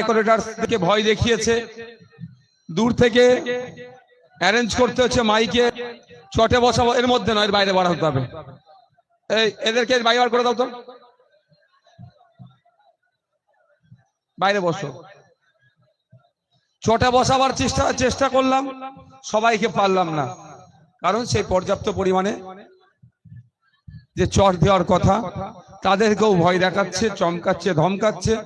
ডেকোরেটারকে ভয় দেখিয়েছে। দূর থেকে অ্যারেঞ্জ করতে হচ্ছে মাইকে চটে বসাবো, এর মধ্যে নয়, এর বাইরে বার হবে। এই, এদেরকে করে দাও তো। বাইরে বসো। চটে বসাবার চেষ্টা চেষ্টা করলাম। সবাইকে পারলাম না। কারণ সেই পর্যাপ্ত পরিমাণে যে চট দেওয়ার কথা, তাদেরকেও ভয় দেখাচ্ছে, চমকাচ্ছে, ধমকাচ্ছে।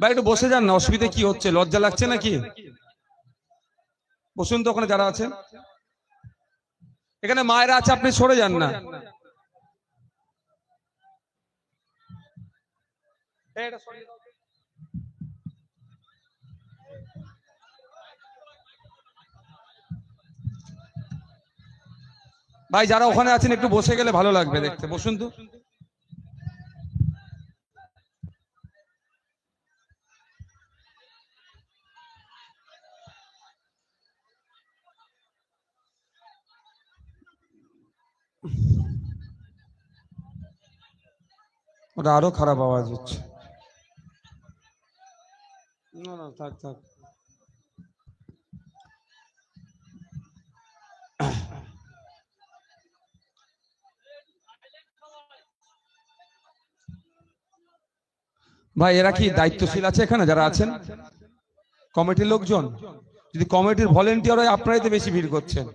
বা একটু বসে যান না, অসুবিধে কি হচ্ছে? লজ্জা লাগছে নাকি? বসুন তো ওখানে যারা আছেন। এখানে মায়েরা আছে, আপনি সরে যান না। ভাই, যারা ওখানে আছেন, একটু বসে গেলে ভালো লাগবে দেখতে। বসুন তো। ওটা আরও খারাপ আওয়াজ হচ্ছে। না না থাক থাক। ভাই এরা কি দায়িত্বশীল আছে এখানে? যারা আছেন? কমিটির লোকজন? যদি কমিটির ভলেন্টিয়ার হয় আপনারাই তো বেশি ভিড় করছেন।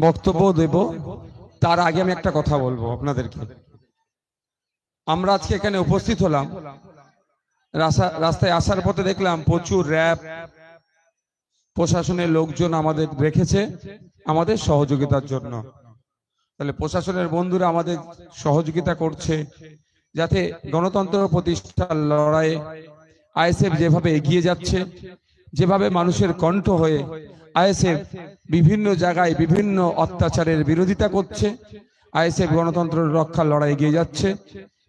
বক্তব্য দেব। তার আগে আমি একটা কথা বলব আপনাদেরকে। আমরা আজকে এখানে উপস্থিত হলাম। রাসা- রাস্তায় আসার পথে দেখলাম প্রচুর র্যাব, প্রশাসনের লোকজন আমাদের রেখেছে আমাদের সহযোগিতার জন্য। তাহলে প্রশাসনের বন্ধুরা আমাদের সহযোগিতা করছে যাতে গণতন্ত্র প্রতিষ্ঠার লড়াইয়ে আইএসএফ যেভাবে এগিয়ে যাচ্ছে, যেভাবে মানুষের কণ্ঠ হয়ে আইএসএফ বিভিন্ন জায়গায় বিভিন্ন অত্যাচারের বিরোধিতা করছে। আইএসএফ গণতন্ত্র রক্ষার লড়াই এগিয়ে যাচ্ছে।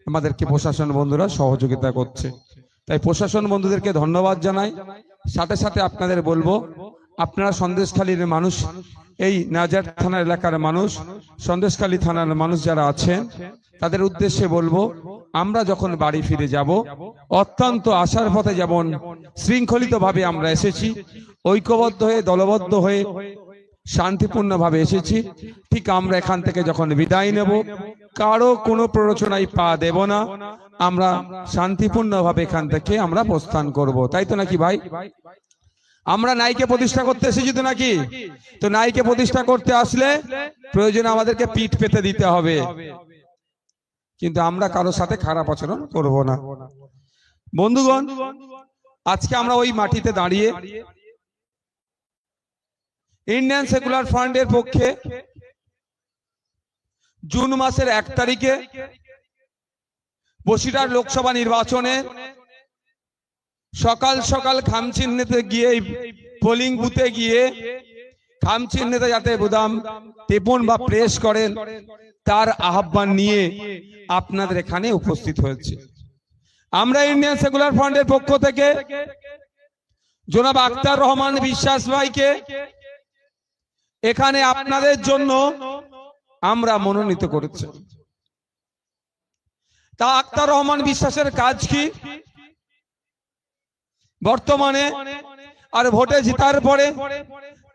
আমাদেরকে প্রশাসন বন্ধুরা সহযোগিতা করছে। তাই প্রশাসন বন্ধুদেরকে ধন্যবাদ জানাই। সাথে সাথে আপনাদের বলব, আপনারা সন্দেশখালীর মানুষ, এই নাজার থানার এলাকার মানুষ, সন্দেশখালী থানার মানুষ যারা আছেন, তাদের উদ্দেশ্যে বলব, আমরা যখন বাড়ি ফিরে যাব, অত্যন্ত আশার পথে যেমন শৃঙ্খলিত ভাবে আমরা এসেছি ঐক্যবদ্ধ হয়ে, দলবদ্ধ হয়ে শান্তিপূর্ণভাবে এসেছি। ঠিক আমরা এখান থেকে যখন বিদায় নেব, কারও কোনো প্ররোচনায় পা দেব না। আমরা শান্তিপূর্ণভাবে এখান থেকে আমরা প্রস্থান করব। তাই তো নাকি ভাই? আমরা নাইকে প্রতিষ্ঠা করতে এসেছি তো নাকি? তো নাইকে প্রতিষ্ঠা করতে আসলে প্রয়োজনে আমাদেরকে পিঠ পেতে দিতে হবে। কিন্তু আমরা কারোর সাথে খারাপ আচরণ করব না। বন্ধুগণ, আজকে আমরা ওই মাটিতে দাঁড়িয়ে ইন্ডিয়ান সেকুলার ফান্ডের পক্ষে জুন মাসের এক তারিখে বসিরহাট লোকসভা নির্বাচনে সকাল সকাল খামচিহ্নেতে গিয়ে পোলিং বুথে গিয়ে খামচিহ্নেতে যাতে বুদাম টেপন বা প্রেস করেন, তার আহ্বান নিয়ে আপনাদের এখানে উপস্থিত হয়েছে। আমরা ইন্ডিয়ান সেকুলার ফান্ডের পক্ষ থেকে জনাব আক্তার রহমান বিশ্বাস ভাইকে এখানে আপনাদের জন্য আমরা মনোনীত করেছি। তা আক্তার রহমান বিশ্বাসের কাজ কি? বর্তমানে আর ভোটে জিতার পরে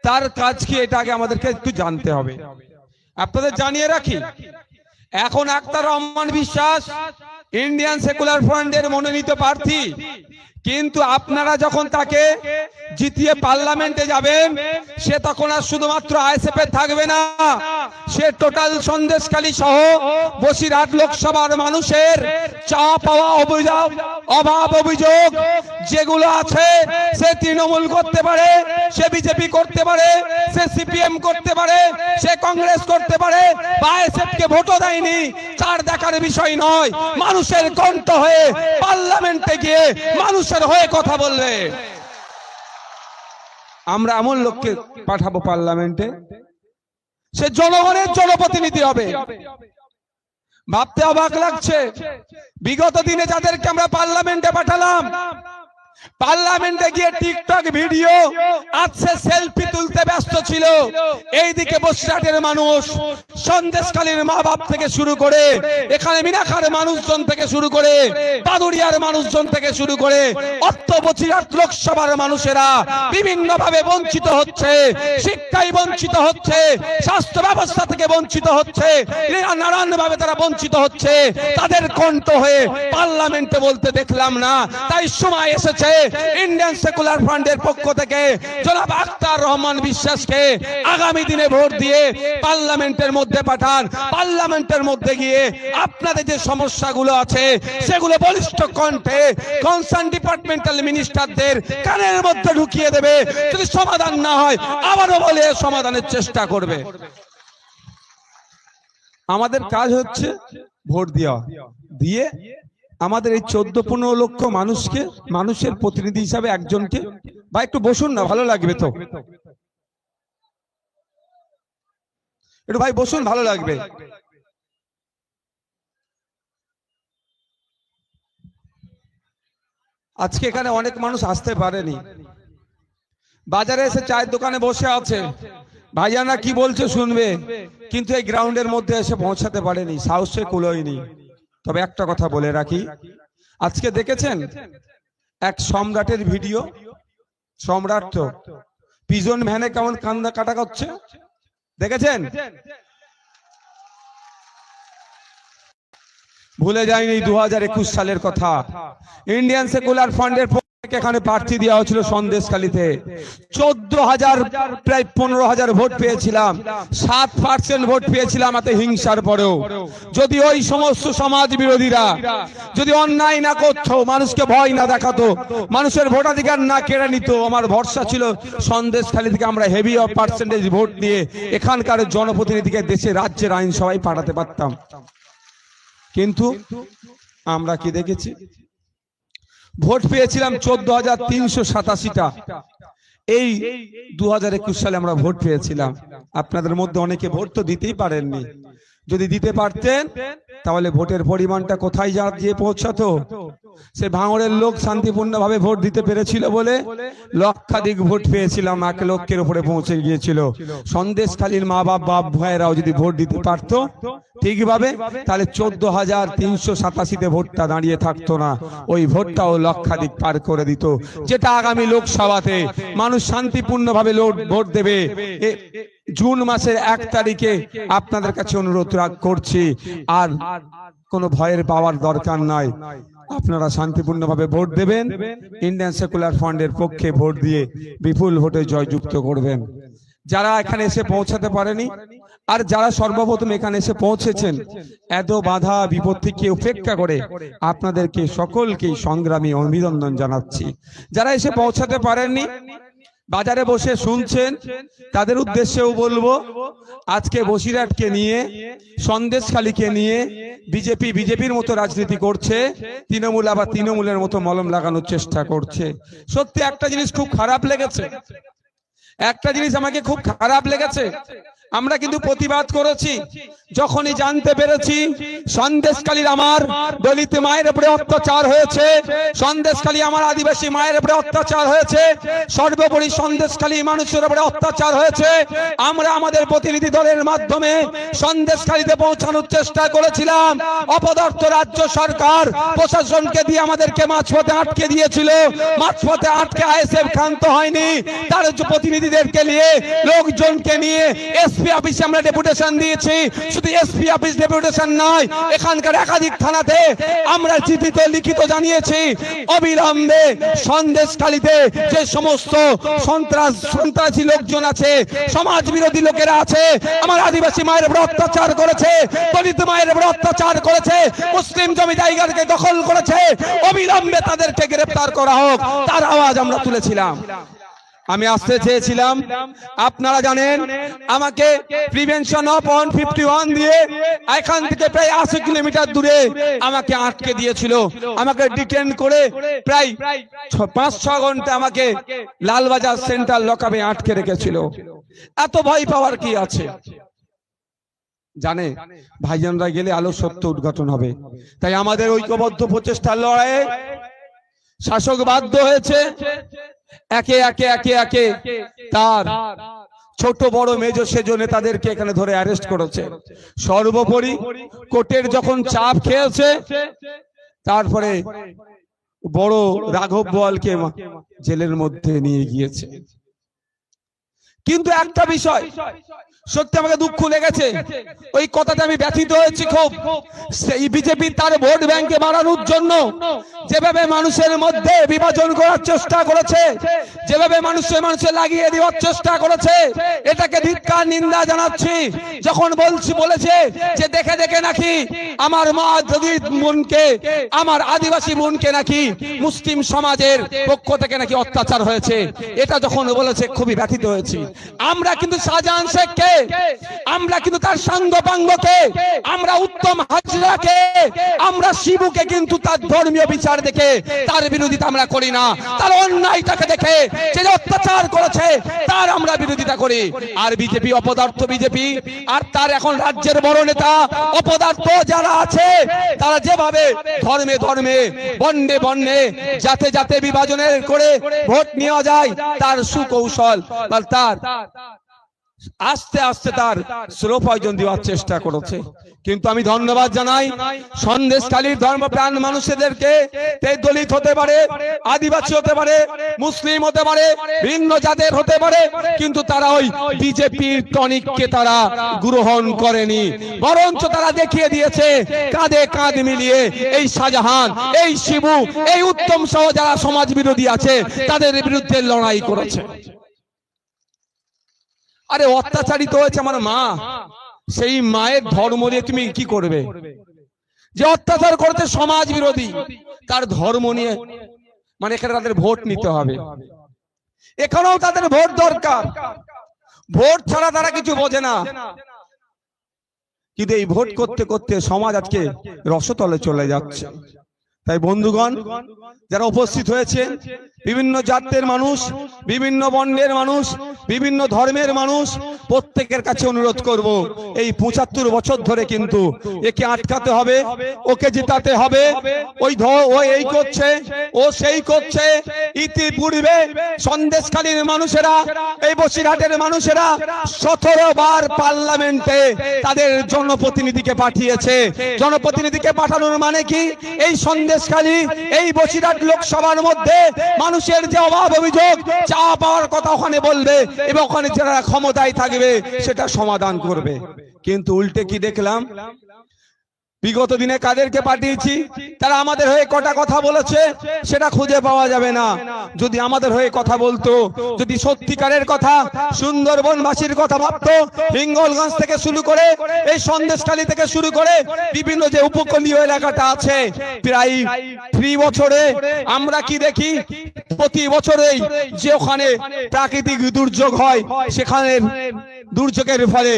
তার কাজ কি, এটা আগে আমাদেরকে একটু জানতে হবে। আপনাদের জানিয়ে রাখি, এখন আক্তার রহমান বিশ্বাস, ইন্ডিয়ান সেকুলার ফ্রন্টের মনোনীত প্রার্থী। কিন্তু আপনারা যখন তাকে জিতিয়ে পার্লামেন্টে যাবেন, সে তখন আর শুধুমাত্র আইএসএফ থাকবে না, সে টোটাল সন্দেশখালী সহ বসিরহাট লোকসভার মানুষের চা পাওয়া অভিযোগ, অভাব অভিযোগ যেগুলো আছে, সে তৃণমূল করতে পারে, সে বিজেপি করতে পারে, সে সিপিএম করতে পারে, সে কংগ্রেস করতে পারে, বা আইএসএফ কে ভোটও দেয়নি, তার দেখার বিষয় নয়। মানুষের কণ্ঠ হয়ে পার্লামেন্টে গিয়ে মানুষের হয়ে কথা বলবে। আমরা এমন লোককে পাঠাবো পার্লামেন্টে, সে জনগণের জনপ্রতিনিধি হবে। ভাবতে অবাক লাগছে, বিগত দিনে যাদেরকে আমরা পার্লামেন্টে পাঠালাম পার্লামেন্টে গিয়ে টিকটক ভিডিও আছে সেলফি তুলতে ব্যস্ত ছিল। এইদিকে বসিরহাটের মানুষ সন্দেশকালীর মা বাপ থেকে শুরু করে, এখানে মিনাখার মানুষজন থেকে শুরু করে বাদুরিয়ার মানুষজন থেকে শুরু করে অর্থ বসিরহাট লোকসভার মানুষেরা বিভিন্ন ভাবে বঞ্চিত হচ্ছে শিক্ষায় বঞ্চিত হচ্ছে, স্বাস্থ্য ব্যবস্থা থেকে বঞ্চিত হচ্ছে নানান ভাবে তারা বঞ্চিত হচ্ছে। তাদের কণ্ঠ হয়ে পার্লামেন্টে বলতে দেখলাম না, তাই সময় এসেছে ইন্ডিয়ান সেকুলার ফ্রন্টের পক্ষ থেকে জনাব আক্তার রহমান বিশ্বাসকে আগামী দিনে ভোট দিয়ে পার্লামেন্টের মধ্যে পাঠান। পার্লামেন্টের মধ্যে গিয়ে আপনাদের যে সমস্যাগুলো আছে, সেগুলো বলিষ্ঠ কণ্ঠে কনসার্ন ডিপার্টমেন্টাল মিনিস্টারদের কানের মধ্যে ঢুকিয়ে দেবে। যদি সমাধান না হয়, আবারও বলে সমাধানের চেষ্টা করবে। আমাদের কাজ হচ্ছে ভোট দেওয়া। দিয়ে আমাদের এই চোদ্দ পনেরো লক্ষ মানুষকে মানুষের প্রতিনিধি হিসাবে একজনকে। বা একটু বসুন না ভালো লাগবে তো। একটু ভাই বসুন ভালো লাগবে। আজকে এখানে অনেক মানুষ আসতে পারেনি। বাজারে এসে চায়ের দোকানে বসে আছে। ভাইয়ানা কি বলছে শুনবে? কিন্তু এই গ্রাউন্ডের মধ্যে এসে পৌঁছাতে পারেনি। সাহসে কুলোয়নি। তবে একটা কথা বলে রাখি। আজকে দেখেছেন এক সম্রাটের ভিডিও? সম্রাট তো। পিজন ভ্যানে কেমন কান্দা কাটা করছে? দেখেছেন? ভুলে যায়নি দু হাজার একুশ সালের কথা। ইন্ডিয়ান সেকুলার ফান্ডের এখানে প্রার্থী দেওয়া হয়েছিল সন্দেশখালীতে। চোদ্দ হাজার প্রায় পনেরো হাজার ভোট পেয়েছিলাম। সাত পার্সেন্ট ভোট পেয়েছিলাম এত হিংসার পরেও। যদি ওই সমস্ত সমাজ বিরোধীরা যদি অন্যায় না করতো, মানুষকে ভয় না দেখাতো, মানুষের ভোটাধিকার না কেড়ে নিত, আমার ভরসা ছিল সন্দেশখালী থেকে আমরা হেভি অফ পার্সেন্টেজ ভোট নিয়ে এখানকার জনপ্রতিনিধিকে দেশে, রাজ্যের আইনসভায় পাঠাতে পারতাম। কিন্তু আমরা কি দেখেছি? ভোট পেয়েছিলাম চোদ্দ হাজার তিনশো সাতাশিটা। এই দু হাজার একুশ সালে আমরা ভোট পেয়েছিলাম। আপনাদের মধ্যে অনেকে ভোট তো দিতেই পারেননি। যদি দিতে পারতেন, তাহলে ভোটের পরিমাণটা কোথায় যা গিয়ে পৌঁছাতো? সে ভাঙড়ের লোক শান্তিপূর্ণভাবে ভোট দিতে পেরেছিল বলে লক্ষাধিক ভোট পেয়েছিলাম, এক লক্ষের উপরে পৌঁছে গিয়েছিল। সন্দেশখালীর মা বাপ বাপ ভাইয়েরাও যদি ভোট দিতে পারতো, ঠিকভাবে, তাহলে চোদ্দ হাজার তিনশো সাতাশিতে ভোটটা দাঁড়িয়ে থাকতো না। ওই ভোটটাও লক্ষাধিক পার করে দিত। যেটা আগামী লোকসভাতে মানুষ শান্তিপূর্ণভাবে ভোট দেবে জুন মাসের এক তারিখে আপনাদের কাছে অনুরোধ করছি আর কোনো ভয়ের পাওয়ার দরকার নাই। আপনারা শান্তিপূর্ণভাবে ভোট দেবেন। ইন্ডিয়ান সেকুলার ফান্ডের পক্ষে ভোট দিয়ে বিপুল ভোটে জয়যুক্ত করবেন। যারা এখানে এসে পৌঁছাতে পারেনি আর যারা সর্বপ্রথম এখানে এসে পৌঁছেছেন এত বাধা বিপত্তিকে উপেক্ষা করে আপনাদেরকে সকলকে সংগ্রামী অভিনন্দন জানাচ্ছি। যারা এসে পৌঁছাতে পারেননি বাজারে বসে শুনছেন তাদের উদ্দেশ্যেও বলব আজকে বসিরহাটকে নিয়ে সন্দেশখালীকে নিয়ে বিজেপি বিজেপির মতো রাজনীতি করছে তৃণমূল আবার তৃণমূলের মতো মলম লাগানোর চেষ্টা করছে। সত্যি একটা জিনিস খুব খারাপ লেগেছে। একটা জিনিস আমাকে খুব খারাপ লেগেছে। আমরা কিন্তু প্রতিবাদ করেছি। যখনই জানতে পেরেছি সন্দেশকালীর আমার দলিত মায়ের উপরে অত্যাচার হয়েছে। সন্দেশকালী আমার আদিবাসী মায়ের উপরে অত্যাচার হয়েছে। সর্বোপরি সন্দেশকালী মানুষের উপরে অত্যাচার হয়েছে। আমরা আমাদের প্রতিনিধি দলের মাধ্যমে সন্দেশকালীতে পৌঁছানোর চেষ্টা করেছিলাম। অপদার্থ রাজ্য সরকার প্রশাসনকে দিয়ে আমাদেরকে মাঝপথে আটকে দিয়েছিল। মাঝপথে আটকে আইএসএফ ক্ষান্ত হয়নি। তার প্রতিনিধিদেরকে নিয়ে লোকজনকে নিয়ে এসপি অফিসে আমরা ডেপুটেশন দিয়েছি। শুধু এসপি অফিস ডেপুটেশন নয়, এখানকার একাধিক থানাতে আমরা চিঠিতে লিখিত জানিয়েছি, অবিলম্বে যে সমস্ত সন্ত্রাস, সন্ত্রাসী লোকজন আছে সমাজ বিরোধী লোকেরা আছে, আমার আদিবাসী মায়ের উপর অত্যাচার করেছে, দলিত মায়ের উপর অত্যাচার করেছে, মুসলিম জমি জায়গাকে দখল করেছে, অবিলম্বে তাদেরকে গ্রেফতার করা হোক, তার আওয়াজ আমরা তুলেছিলাম। আমি আসতে চেয়েছিলাম। আপনারা জানেন আমাকে prevention of one fifty one দিয়ে এখান থেকে প্রায় আশি কিলোমিটার দূরে আমাকে আটকে দিয়েছিল। আমাকে ডিটেন করে প্রায় পাঁচ ছ ঘণ্টা আমাকে লালবাজার সেন্ট্রাল লকাবে আটকে রেখেছিল। এত ভয় পাওয়ার কি আছে? জানে ভাইজানরা গেলে আলো সত্য উদ্ঘাটন হবে। তাই আমাদের ঐক্যবদ্ধ প্রচেষ্টার লড়াইয়ে শাসক বাধ্য হয়েছে। একে একে একে একে। তার ছোট বড় মেজ সেজনে তাদেরকে এখানে ধরে অ্যারেস্ট করেছে। সর্বোপরি কোর্টের যখন চাপ খেয়েছে, তারপরে বড় রাঘব বোয়ালকে জেলের মধ্যে নিয়ে গিয়েছে। কিন্তু একটা বিষয় সত্যি আমাকে দুঃখ লেগেছে। ওই কথাতে আমি ব্যথিত হয়েছি খুব। সেই বিজেপি তার ভোট ব্যাংকে বাড়ানোর জন্য যেভাবে মানুষের মধ্যে বিভাজন করার চেষ্টা করেছে, যেভাবে মানুষের মানুষে লাগিয়ে দেওয়ার চেষ্টা করেছে, এটাকে ধিক্কার, নিন্দা জানাচ্ছি। যখন বলছি, বলেছে যে দেখে দেখে নাকি আমার মা যদি বোনকে, আমার আদিবাসী বোনকে নাকি মুসলিম সমাজের পক্ষ থেকে নাকি অত্যাচার হয়েছে, এটা যখন বলেছে, খুবই ব্যথিত হয়েছি। আমরা কিন্তু শাহজাহান শেখকে আমরা কিন্তু তার সাঙ্গপাঙ্গকে আমরা উত্তম হাজরাকে আমরা শিবুকে কিন্তু তার ধর্মীয় বিচার দেখে, তার বিরোধিতা আমরা করি না। তার অন্যায়টাকে দেখে, যে অত্যাচার করেছে, তার আমরা বিরোধিতা করি। আর বিজেপি অপদার্থ বিজেপি, আর তার এখন রাজ্যের বড় নেতা অপদার্থ যারা আছে, তারা যেভাবে ধর্মে ধর্মে, বন্ডে বন্ডে, যাতে যাতে বিভাজনের করে ভোট নেওয়া যায়, তার সুকৌশল বা তার। আস্তে আস্তে তার স্লো পয়জন দেওয়ার চেষ্টা করেছে। কিন্তু আমি ধন্যবাদ জানাই। সন্দেশকালীর ধর্মপ্রাণ মানুষদেরকে দলিত হতে পারে, আদিবাসী হতে পারে, মুসলিম হতে পারে, ভিন্ন জাতের হতে পারে, কিন্তু তারা ওই বিজেপির টনিককে তারা গ্রহণ করেনি। বরঞ্চ তারা দেখিয়ে দিয়েছে, কাঁধে কাঁধ মিলিয়ে এই শাহজাহান, এই শিবু, এই উত্তম সহ যারা সমাজ বিরোধী আছে, তাদের বিরুদ্ধে লড়াই করেছে। আরে অত্যাচারিত হয়েছে আমার মা। সেই মায়ের ধর্ম দিয়ে তুমি কি করবে? যে অত্যাচার করতে সমাজ বিরোধী, তার ধর্ম নিয়ে মানে এখানে তাদের ভোট নিতে হবে। এখানেও তাদের ভোট দরকার। ভোট ছাড়া তারা কিছু বোঝে না। কিন্তু এই ভোট করতে করতে সমাজ আজকে রসতলে চলে যাচ্ছে। তাই বন্ধুগণ, যারা উপস্থিত হয়েছে বিভিন্ন জাতের মানুষ, বিভিন্ন বর্ণের মানুষ, বিভিন্ন ধর্মের মানুষ, প্রত্যেকের কাছে অনুরোধ করব, এই পঁচাত্তর বছর ধরে কিন্তু একে আটকাতে হবে, ওকে জিতাতে হবে, ওই ও এই করছে, ও সেই করছে, ইতিপূর্বে সন্দেশখালীর মানুষেরা, এই বসিরহাটের মানুষেরা সতেরো বার পার্লামেন্টে তাদের জনপ্রতিনিধিকে পাঠিয়েছে। জনপ্রতিনিধিকে পাঠানোর মানে কি? এই সন্দেশখালী এই বসিরহাট লোকসভার মধ্যে মানুষের যে অভাব অভিযোগ, চা পাওয়ার কথা ওখানে বলবে এবং ওখানে যারা ক্ষমতায় থাকবে, সেটা সমাধান করবে। কিন্তু উল্টে কি দেখলাম? বিগত দিনে কাদেরকে পাঠিয়েছি? তারা আমাদের হয়ে কটা কথা বলেছে, সেটা খুঁজে পাওয়া যাবে না। যদি আমাদের হয়ে কথা বলতো, যদি সত্যিকারের কথা, সুন্দরবনবাসীর কথা ভাবতো, হিঙ্গলগঞ্জ থেকে শুরু করে, এই সন্দেশখালী থেকে শুরু করে, বিভিন্ন যে উপকূলীয় এলাকাটা আছে, প্রায় থ্রি বছরে আমরা কি দেখি? প্রতি বছরেই যে ওখানে প্রাকৃতিক দুর্যোগ হয় সেখানে দুর্যোগের ফলে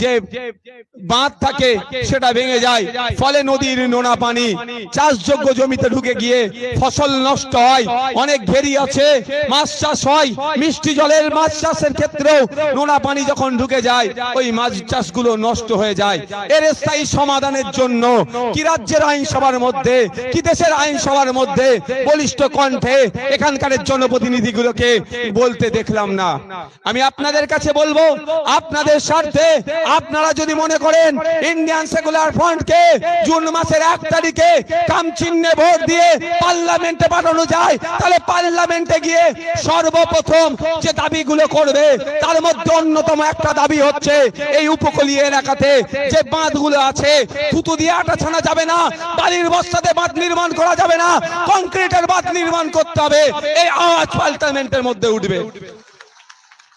যে বাঁধ থাকে, সেটা ভেঙে যায়। ফলে নদীর নোনা পানি, চাষযোগ্য জমিতে ঢুকে গিয়ে ফসল নষ্ট হয়। অনেক ঘেরি আছে, মাছ চাষ হয়, মিষ্টি জলের মাছ চাষের ক্ষেত্রেও নোনা পানি যখন ঢুকে যায়, ওই মাছ চাষগুলো নষ্ট হয়ে যায়। এর স্থায়ী সমাধানের জন্য কি রাজ্যের আইনসভার মধ্যে, কি দেশের আইনসভার মধ্যে বলিষ্ঠ কণ্ঠে এখানকার জনপ্রতিনিধিগুলোকে বলতে দেখলাম না। আমি আপনাদের কাছে বলব, আপনাদের স্বার্থে আপনারা যদি মনে করেন ইন্ডিয়ান সেকুলার ফ্রন্টকে জুন মাসের এক তারিখে কাম চিহ্নে ভোট দিয়ে পার্লামেন্টে পাঠানো যায়। তাহলে পার্লামেন্টে গিয়ে সর্বপ্রথম যে দাবিগুলো করবে, তার মধ্যে অন্যতম একটা দাবি হচ্ছে, এই উপকূলীয় এলাকাতে যে বাঁধগুলো আছে, থুতু দিয়ে আটা ছানা যাবে না, বালির বস্তাতে বাঁধ নির্মাণ করা যাবে না, কংক্রিটের বাঁধ নির্মাণ করতে হবে, এই আওয়াজ পার্লামেন্টের মধ্যে উঠবে।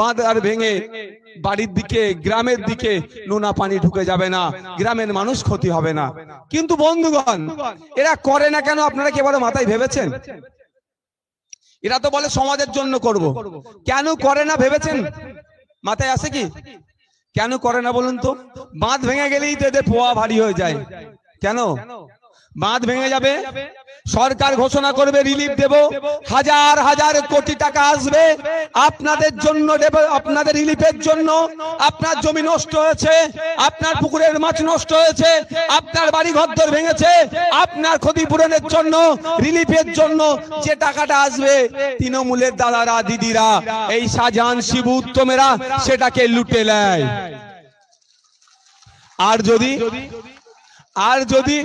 বাঁধ আর ভেঙে বাড়ির দিকে, গ্রামের দিকে নোনা পানি ঢুকে যাবে না, গ্রামের মানুষ ক্ষতি হবে না। কিন্তু বন্ধুগণ, এরা করে না কেন? আপনারা কি এবারে মাথায় ভেবেছেন? এরা তো বলে সমাজের জন্য করব। কেন করে না ভেবেছেন? মাথায় আছে কি? কেন করে না বলুন তো? বাঁধ ভেঙে গেলেই তো এদের পোয়া ভারী হয়ে যায়। কেন? বাঁধ ভেঙে যাবে। সরকার ঘোষণা করবে রিলিফ দেব। হাজার হাজার কোটি টাকা আসবে। আপনাদের জন্য আপনাদের রিলিফের জন্য। আপনার জমি নষ্ট হয়েছে, আপনার পুকুরের মাছ নষ্ট হয়েছে, আপনার বাড়ি ঘরদর ভেঙেছে, আপনার ক্ষতিপূরণের জন্য রিলিফের জন্য যে টাকাটা আসবে, তৃণমূলের দাদারা, দিদিরা, এই শাহজাহান শিবু উত্তমেরা সেটাকে লুটে নেয়। আর যদি আর যদি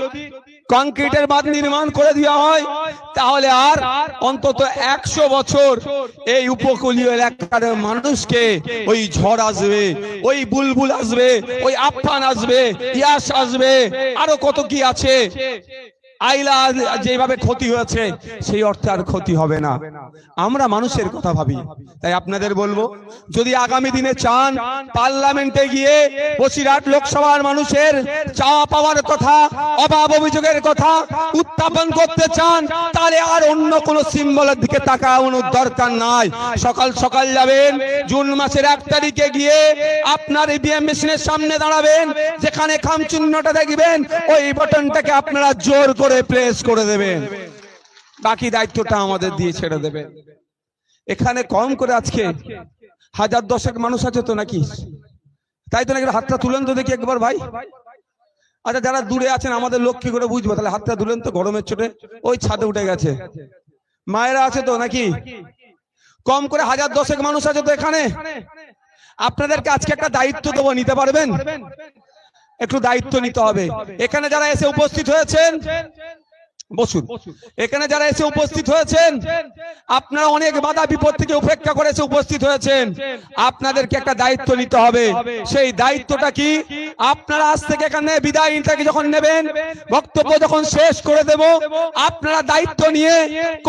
কংক্রিটের বাঁধ নির্মাণ করে দেওয়া হয়, তাহলে আর অন্তত একশো বছর এই উপকূলীয় এলাকার মানুষকে ওই ঝড় আসবে, ওই বুলবুল আসবে, ওই আফান আসবে, ইয়াস আসবে, আরও কত কি আছে? আইলা যেভাবে ক্ষতি হয়েছে সেই অর্থে আর ক্ষতি হবে না। আমরা মানুষের কথা ভাবি। তাই আপনাদের বলব যদি আগামী দিনে চান পার্লামেন্টে গিয়ে বসিরহাট লোকসভার মানুষের চাওয়া পাওয়ার কথা অভাব অভিযোগের কথা উত্থাপন করতে চান তাহলে আর অন্য কোনো সিম্বলের দিকে তাকানোর দরকার নাই। সকাল সকাল যাবেন জুন মাসের এক তারিখে গিয়ে আপনার ইভিএম মেশিনের সামনে দাঁড়াবেন যেখানে খাম চিহ্নটা দেখবেন ওই বাটনটাকে আপনারা জোর করে প্রেস করে দেবেন। বাকি দায়িত্বটা আমাদের দিয়ে ছেড়ে দেবেন এখানে কম করে আজকে হাজার দশেক মানুষ আছে তো নাকি? তাই তো নাকি হাতটা তুলেন তো দেখি একবার ভাই। আচ্ছা যারা দূরে আছেন, আমাদের লোক কি করে বুঝব? তাহলে হাতটা তুলেন তো গরমের চোটে। ওই ছাদে উঠে গেছে। মায়েরা আছে তো নাকি? কম করে হাজার দশেক মানুষ আছে তো এখানে। আপনাদেরকে আজকে একটা দায়িত্ব দেবো, নিতে পারবেন? একটু দায়িত্ব নিতে হবে। এখানে যারা এসে উপস্থিত হয়েছেন বসুন। এখানে যারা এসে উপস্থিত হয়েছেন আপনারা অনেক বাধা বিপদ থেকে উপেক্ষা করে এসে উপস্থিত হয়েছেন। আপনাদেরকে একটা দায়িত্ব নিতে হবে। সেই দায়িত্বটা কি? আপনারা আজ থেকে এখানে বিদায় থেকে যখন নেবেন বক্তব্য যখন শেষ করে দেব আপনারা দায়িত্ব নিয়ে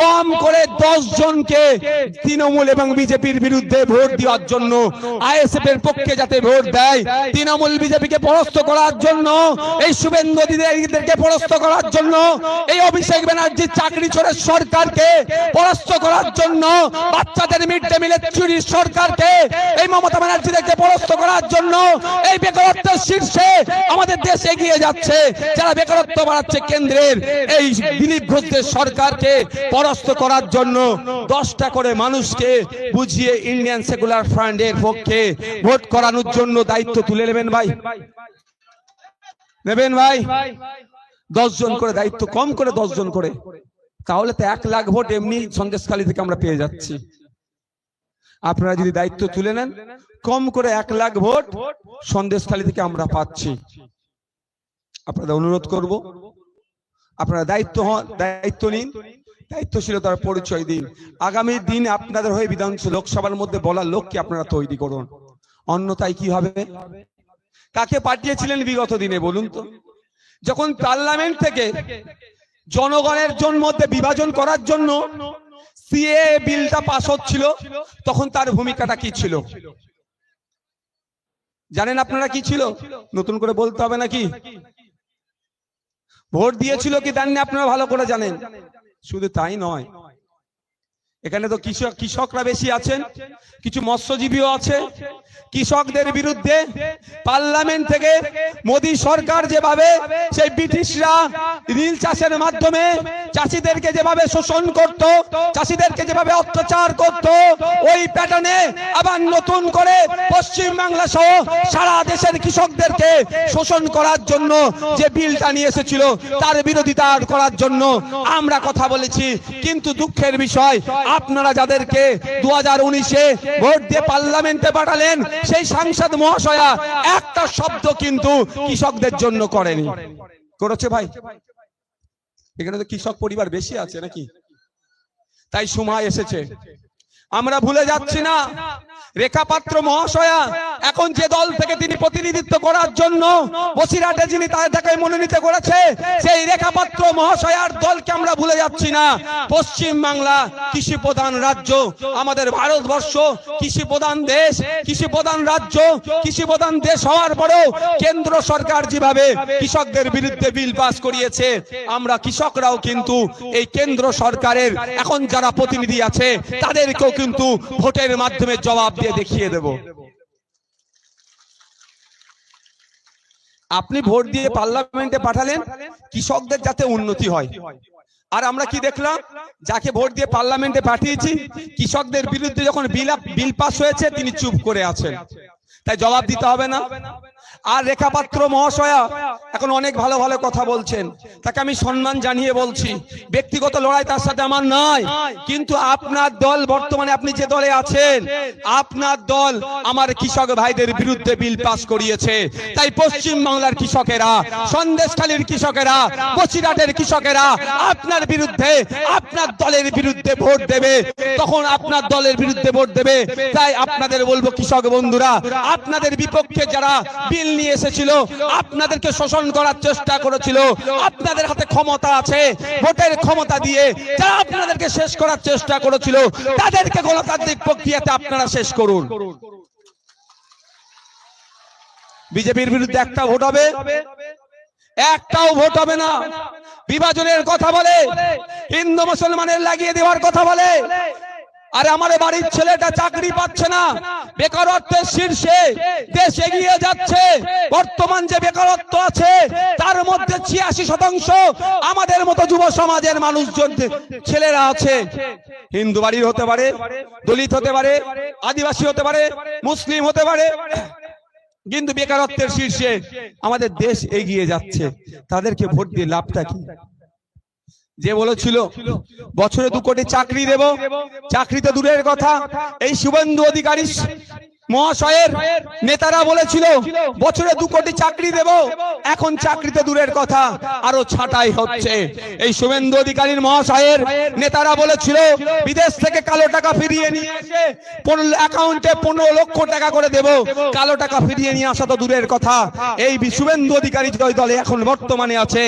কম করে দশ জনকে তৃণমূল এবং বিজেপির বিরুদ্ধে ভোট দেওয়ার জন্য আইএসএফ এর পক্ষে যাতে ভোট দেয় তৃণমূল বিজেপিকে পরস্ত করার জন্য এই শুভেন্দু দিদিদেরকে পরাস্ত করার জন্য এই অভিষেক ব্যানার্জির চাকরি ছোড়ে সরকারকে পরাস্ত করার জন্য বাচ্চাদের মিড ডে মিলের চুরির সরকারকে এই মমতা ব্যানার্জিদেরকে পরাস্ত করার জন্য এই বেকারত্বের শীর্ষে আমাদের দেশ এগিয়ে যাচ্ছে। যারা বেকারত্ব বাড়াচ্ছে কেন্দ্রের, এই দিলীপ ঘোষদের সরকারকে পরাস্ত করার জন্য দশটা করে মানুষকে বুঝিয়ে ইন্ডিয়ান সেকুলার ফ্রান্ডের পক্ষে ভোট করানোর জন্য দায়িত্ব তুলে নেবেন ভাই। নেবেন ভাই? জন করে দায়িত্ব কম করে দশ জন করে তাহলে তো এক লাখ ভোট এমনি সন্দেশখালী থেকে আমরা পেয়ে যাচ্ছি। আপনারা যদি দায়িত্ব তুলে নেন কম করে এক লাখ ভোট সন্দেশখালী থেকে আমরা পাচ্ছি। আপনাদের অনুরোধ করব। আপনারা দায়িত্ব হন দায়িত্ব নিন দায়িত্বশীলতার পরিচয় দিন। আগামী দিন আপনাদের হয়ে বিধানসভা লোকসভার মধ্যে বলার লোককে আপনারা তৈরি করুন। অন্যথায় কি হবে? কাকে পাঠিয়েছিলেন বিগত দিনে? বলুন তো। যখন পার্লামেন্ট থেকে জনগণের জন্য মধ্যে বিভাজন করার জন্য সিএ বিলটা পাস হচ্ছিল, তখন তার ভূমিকাটা কি ছিল? জানেন আপনারা কি ছিল? নতুন করে বলতে হবে নাকি? ভোট দিয়েছিল কি দেননি আপনারা ভালো করে জানেন। শুধু তাই নয় এখানে তো কৃষক কৃষকরা বেশি আছেন, কিছু মৎস্যজীবীও আছে। কৃষকদের বিরুদ্ধে পার্লামেন্ট থেকে মোদী সরকার যেভাবে সেই ব্রিটিশরা নীল চাষের মাধ্যমে চাষিদেরকে যেভাবে শোষণ করত, চাষিদেরকে যেভাবে অত্যাচার করত, ওই প্যাটার্নে আবার নতুন করে পশ্চিম বাংলা সহ সারা দেশের কৃষকদেরকে শোষণ করার জন্য যে বিলটা নিয়ে এসেছিল, তার বিরোধিতা করার জন্য আমরা কথা বলেছি। কিন্তু দুঃখের বিষয় আপনারা যাদেরকে দু হাজার উনিশে ভোট দিয়ে পার্লামেন্টে পাঠালেন, সেই সাংসদ মহাশয়া একটা শব্দ কিন্তু কৃষকদের জন্য করেনি। করেছে ভাই? এখানে তো কৃষক পরিবার বেশি আছে নাকি? তাই সময় এসেছে। আমরা ভুলে যাচ্ছি না। রেখাপাত্র মহাশয়া, এখন যে দল থেকে তিনি প্রতিনিধিত্ব করার জন্য বসিরাটে যিনি তাকে মনোনীত করেছে, সেই রেখাপাত্র মহাশয়ার দলকে আমরা ভুলে যাচ্ছি না। পশ্চিম বাংলা কৃষি প্রধান রাজ্য, আমাদের ভারতবর্ষ কৃষি প্রধান দেশ, কৃষি প্রধান রাজ্য, কৃষি প্রধান দেশ হওয়ার পরেও কেন্দ্র সরকার যেভাবে কৃষকদের বিরুদ্ধে বিল পাস করিয়েছে, আমরা কৃষকরাও কিন্তু এই কেন্দ্র সরকারের এখন যারা প্রতিনিধি আছে, তাদেরকেও কিন্তু ভোটের মাধ্যমে জবাব দিয়ে দেখিয়ে দেব। আপনি ভোট দিয়ে পার্লামেন্টে পাঠালেন, কৃষকদের যাতে উন্নতি হয়। আর আমরা কি দেখলাম? যাকে ভোট দিয়ে পার্লামেন্টে পাঠিয়েছি, কৃষকদের বিরুদ্ধে যখন বিল বিল পাস হয়েছে, তিনি চুপ করে আছেন। তাই জবাব দিতে হবে না। আর রেখাপাত্র মহাশয়া এখন অনেক ভালো ভালো কথা বলছেন। তাকে আমি সম্মান জানিয়ে বলছি, ব্যক্তিগত লড়াই তার সাথে আমার নাই, কিন্তু আপনার দল বর্তমানে আপনি যে দলে আছেন, আপনার দল আমার কৃষক ভাইদের বিরুদ্ধে বিল পাস করিয়েছে। তাই পশ্চিম বাংলার কৃষকেরা, সন্দেশখালীর কৃষকেরা, বসিরহাটের কৃষকেরা আপনার বিরুদ্ধে, আপনার দলের বিরুদ্ধে ভোট দেবে। তখন আপনার দলের বিরুদ্ধে ভোট দেবে। তাই আপনাদের বলব কৃষক বন্ধুরা, আপনাদের বিপক্ষে যারা বিল নিয়ে এসেছিল, আপনাদেরকে শোষণ করার চেষ্টা করেছিল। আপনাদের হাতে ক্ষমতা আছে, ভোটের ক্ষমতা দিয়ে যারা আপনাদেরকে শেষ করার চেষ্টা করেছিল, তাদেরকে গণতান্ত্রিক প্রক্রিয়াতে আপনারা শেষ করুন। বিজেপির বিরুদ্ধে একটা ভোট হবে, একটাও ভোট হবে না। বিভাজনের কথা বলে, হিন্দু মুসলমানের লাগিয়ে দেওয়ার কথা বলে আরে আমার বাড়ির ছেলেটা চাকরি পাচ্ছে না। বেকারত্বের শীর্ষে দেশ এগিয়ে যাচ্ছে। বর্তমান যে বেকারত্ব আছে, তার মধ্যে ছিয়াশি শতাংশ আমাদের মতো যুব সমাজের মানুষজন, ছেলেরা আছে। হিন্দু বাড়ির হতে পারে, দলিত হতে পারে, আদিবাসী হতে পারে, মুসলিম হতে পারে। কিন্তু বেকারত্বের শীর্ষে আমাদের দেশ এগিয়ে যাচ্ছে। তাদেরকে ভোট দিয়ে লাভটা কি? যে বলেছিল বছরে দু কোটি চাকরি দেব। চাকরি তো দূরের কথা। এই শুভেন্দু অধিকারী মহাশয়ের নেতারা বলেছিল বছরে দু কোটি চাকরি দেব এখন চাকরি তো দূরের কথা আরও ছাটাই হচ্ছে। এই শুভেন্দু অধিকারীর মহাশয়ের নেতারা বলেছিল বিদেশ থেকে কালো টাকা ফিরিয়ে নিয়ে এসে অ্যাকাউন্টে পনেরো লক্ষ টাকা করে দেব। কালো টাকা ফিরিয়ে নিয়ে আসা তো দূরের কথা। এই শুভেন্দু অধিকারী যে দলে এখন বর্তমানে আছে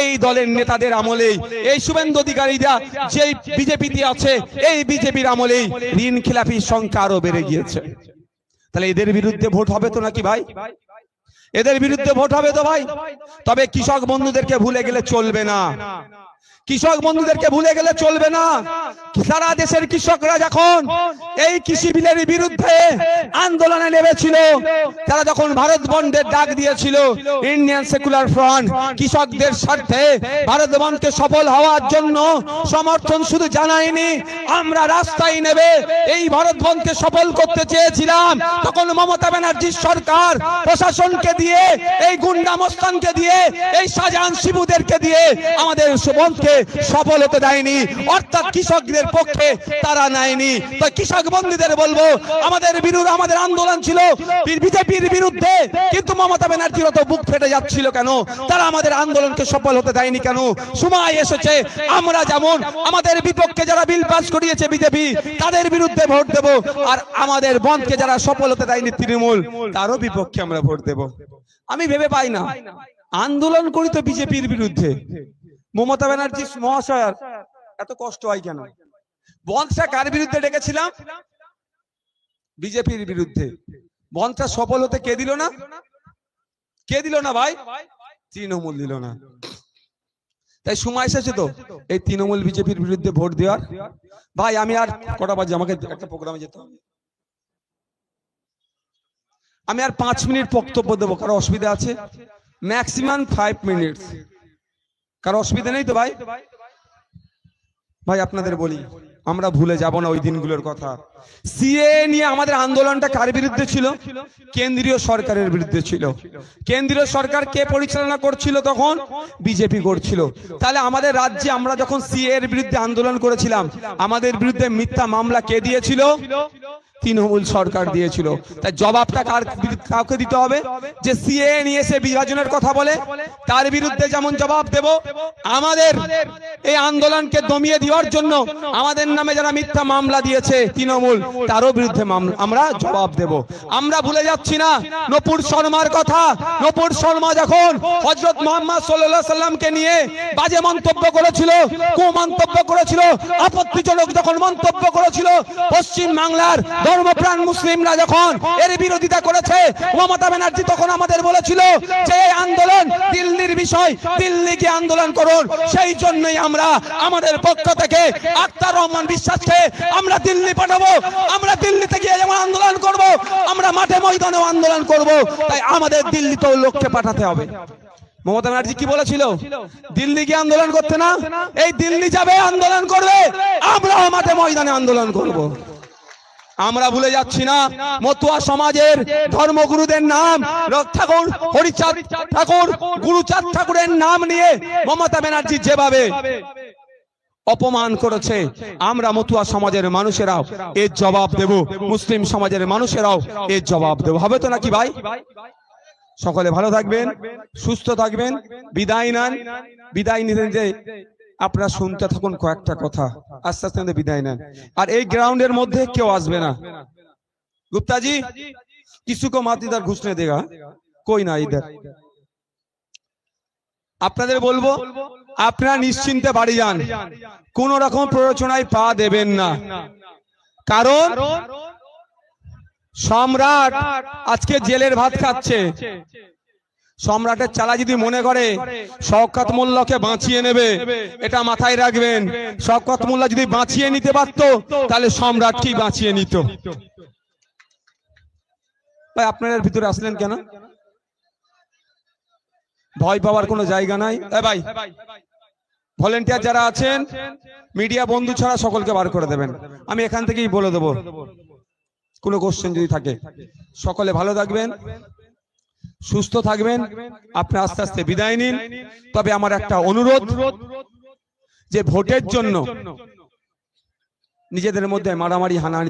এই দলের নেতাদের আমলেই। এই শুভেন্দু অধিকারীরা যেই বিজেপিতে আছে এই বিজেপির আমলেই ঋণ খেলাপির সংখ্যা আরও বেড়ে গিয়েছে। তাহলে এদের বিরুদ্ধে ভোট হবে তো নাকি ভাই? এদের বিরুদ্ধে ভোট হবে তো ভাই। তবে কৃষক বন্ধুদেরকে ভুলে গেলে চলবে না। কৃষক বন্ধুদেরকে ভুলে গেলে চলবে না। সারা দেশের কৃষকরা যখন এই কৃষি বিলের বিরুদ্ধে আন্দোলনে নেমেছিল, তারা যখন ভারত বন্ধের ডাক দিয়েছিল ইন্ডিয়ান সেকুলার ফ্রন্ট কৃষকদের স্বার্থে ভারত বন্ধকে সফল হওয়ার জন্য সমর্থন শুধু জানায়নি, আমরা রাস্তায় নেবে এই ভারত বন্ধকে সফল করতে চেয়েছিলাম। তখন মমতা ব্যানার্জির সরকার প্রশাসনকে দিয়ে, এই গুন্ডা মস্তানকে দিয়ে, এই শাহজাহান শিবুদেরকে দিয়ে আমাদের বন্ধকে সফল হতে দেয়নি। অর্থাৎ কৃষকদের পক্ষে তারা নেয়নি। তো কৃষক বন্ধুদের বলব, আমাদের বিরুদ্ধে, আমাদের আন্দোলন ছিল বিজেপির বিরুদ্ধে, কিন্তু মমতা ব্যানার্জির তো বুক ফেটে যাচ্ছিল কেন? তারা আমাদের আন্দোলনকে সফল হতে দেয়নি কেন? সময় এসেছে, আমরা যেমন, আমাদের বিপক্ষে যারা বিল পাস করিয়েছে বিজেপি, তাদের বিরুদ্ধে ভোট দেব, আর আমাদের বন্ধকে যারা সফল হতে দেয়নি তৃণমূল, তারও বিপক্ষে আমরা ভোট দেব। আমি ভেবে পাই না, আন্দোলন করি তো বিজেপির বিরুদ্ধে। মমতা ব্যানার্জি মহাশয়ার। এত কষ্ট হয় কেন? বন্ধটা কার বিরুদ্ধে ডেকেছিলাম? বিজেপির বিরুদ্ধে। বন্ধটা সফল হতে কে দিল না? কে দিল না ভাই? তৃণমূল দিল না। তাই সময় এসেছে তো। এই তৃণমূল বিজেপির বিরুদ্ধে ভোট দেওয়ার। ভাই, আমি আর কটা বাজে? আমাকে একটা প্রোগ্রামে যেতে হবে। আমি আর পাঁচ মিনিট বক্তব্য দেবো, কারও অসুবিধা আছে? ম্যাক্সিমাম ফাইভ মিনিটস কারও অসুবিধা নেই তো ভাই? ভাই, আপনাদের বলি, আমরা ভুলে যাব না ওই দিনগুলোর কথা। সিএ নিয়ে আমাদের আন্দোলনটা কার বিরুদ্ধে ছিল? কেন্দ্রীয় সরকারের বিরুদ্ধে ছিল। কেন্দ্রীয় সরকার কে পরিচালনা করছিল তখন? বিজেপি করছিল। তাহলে আমাদের রাজ্যে আমরা যখন সিএ এর বিরুদ্ধে আন্দোলন করেছিলাম, আমাদের বিরুদ্ধে মিথ্যা মামলা কে দিয়েছিল? তৃণমূল সরকার দিয়েছিল। তাই জবাবটা কার কাউকে দিতে হবে? যে সিএ নিয়ে এসে বিভাজনের কথা বলে, তার বিরুদ্ধে যেমন জবাব দেব, আমাদের এই আন্দোলনকে দমিয়ে দেওয়ার জন্য আমাদের নামে যারা মিথ্যা মামলা দিয়েছে তৃণমূল, তারও বিরুদ্ধে আমরা জবাব দেব। আমরা ভুলে যাচ্ছি না, নপুর শর্মার কথা। নপুর শর্মা যখন হজরত মোহাম্মদ সাল্লাহ সাল্লামকে নিয়ে বাজে মন্তব্য করেছিল কু মন্তব্য করেছিল, আপত্তিজনক যখন মন্তব্য করেছিল পশ্চিম বাংলার ধর্মপ্রাণ মুসলিমরা যখন এর বিরোধিতা করেছে, মমতা ব্যানার্জি তখন আমাদের বলেছিল যে আন্দোলন দিল্লির বিষয়, দিল্লিকে আন্দোলন করুন। সেই জন্যই আমরা আমাদের পক্ষ থেকে আক্তার রহমান বিশ্বাসকে আমরা দিল্লি পাঠাবো। আমরা দিল্লিতে গিয়ে যেমন আন্দোলন করব, আমরা মাঠে ময়দানেও আন্দোলন করব। তাই আমাদের দিল্লিতেও লোককে পাঠাতে হবে। মমতা ব্যানার্জি কি বলেছিল? দিল্লি গিয়ে আন্দোলন করতে না? এই দিল্লি যাবে, আন্দোলন করবে। আমরা মাঠে ময়দানে আন্দোলন করব। আমরা ভুলে যাচ্ছি না। মতুয়া সমাজের ধর্মগুরুদের নাম ঠাকুর হরিচাঁদ ঠাকুর, গুরুচাঁদ ঠাকুরের নাম নিয়ে মমতা ব্যানার্জি যেভাবে অপমান করেছে, আমরা মতুয়া সমাজের মানুষেরাও এর জবাব দেব। মুসলিম সমাজের মানুষেরাও এর জবাব দেব। হবে তো নাকি ভাই? সকলে ভালো থাকবেন, সুস্থ থাকবেন, বিদায় নেন। বিদায় নিতে যে আপনারা শুনতে থাকুন কয়েকটা কথা আস্তে আস্তে আমাদের বিদায় নেন আর এই গ্রাউন্ডের মধ্যে কেউ আসবে না गुप्ता जी किसी को मत इधर घुसने देगा कोई ना इधर আপনাদের বলবো আপনারা নিশ্চিন্তে বাড়ি যান কোন রকম প্ররোচনায় পা দেবেন না কারণ সম্রাট আজকে জেলের ভাত খাচ্ছে সম্রাটের চালা যদি মনে করে, শওকত মোল্লাকে বাঁচিয়ে নেবে, এটা মাথায় রাখবেন। শওকত মোল্লা যদি বাঁচিয়ে নিতে পারতো, তাহলে সম্রাটকেই বাঁচিয়ে নিত? ভাই, আপনার ভিতরে আসলেন কেন? ভয় পাওয়ার কোনো জায়গা নাই? ভাই, ভলেন্টিয়ার যারা আছেন, মিডিয়া বন্ধু ছাড়া সকলকে বার করে দেবেন। আমি এখান থেকেই বলে দেবো। কোনো কোশ্চেন যদি থাকে, সকলে ভালো থাকবেন। সুস্থ থাকবেন, আপনি আস্তে আস্তে বিদায় নিন। তবে আমার একটা অনুরোধ, যে ভোটের জন্য নিজেদের মধ্যে মারামারি, হানাহানি